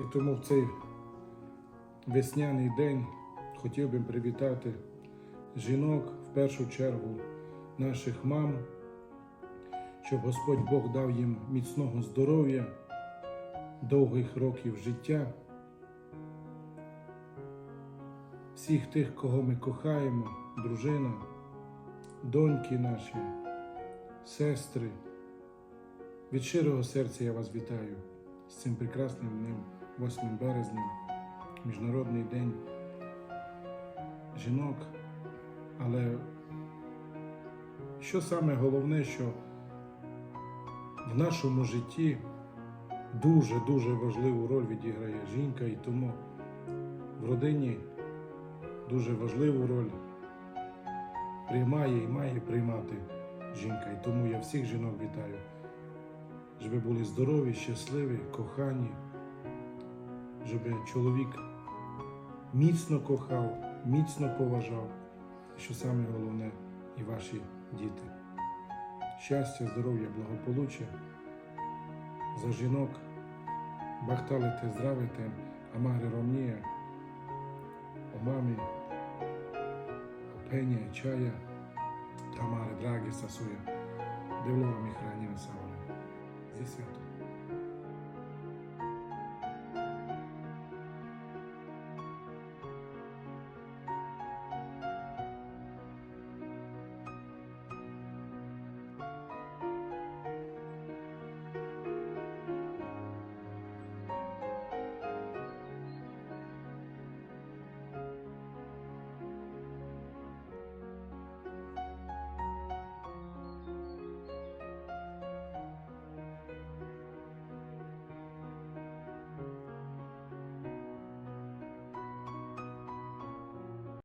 І тому в цей весняний день хотів би привітати жінок, в першу чергу наших мам, щоб Господь Бог дав їм міцного здоров'я, довгих років життя. Всіх тих, кого ми кохаємо, дружина, доньки наші, сестри. Від щирого серця я вас вітаю з цим прекрасним днем, 8 березня, Міжнародний день жінок. Але що саме головне, що в нашому житті дуже-дуже важливу роль відіграє жінка, і тому в родині дуже важливу роль приймає і має приймати жінка. І тому я всіх жінок вітаю, щоб ви були здорові, щасливі, кохані, щоб чоловік міцно кохав, міцно поважав, що саме головне, і ваші діти. Щастя, здоров'я, благополуччя за жінок, бахталите, здравите, амари o penje, čaja, Tamare, drage sa svoje, da je mi hranjena sa onim. Zdi svjato.